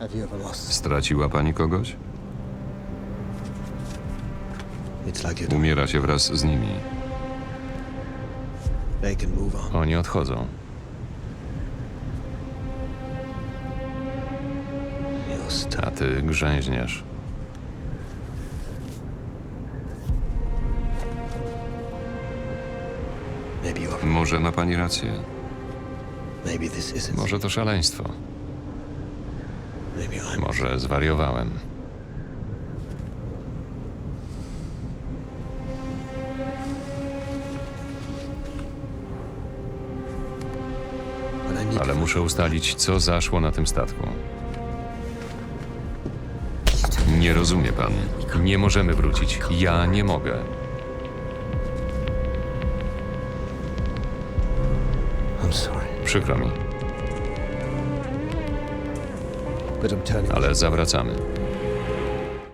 Have you ever lost? Straciła pani kogoś? It's like you Umiera się wraz z nimi. They can move on. Oni odchodzą. You're stuck. A ty grzęźniesz. Maybe you're. Może ma pani rację. Maybe this isn't. Może to szaleństwo. Może zwariowałem. Ale muszę ustalić, co zaszło na tym statku. Nie rozumie pan. Nie możemy wrócić. Ja nie mogę. Przykro mi, ale zawracamy.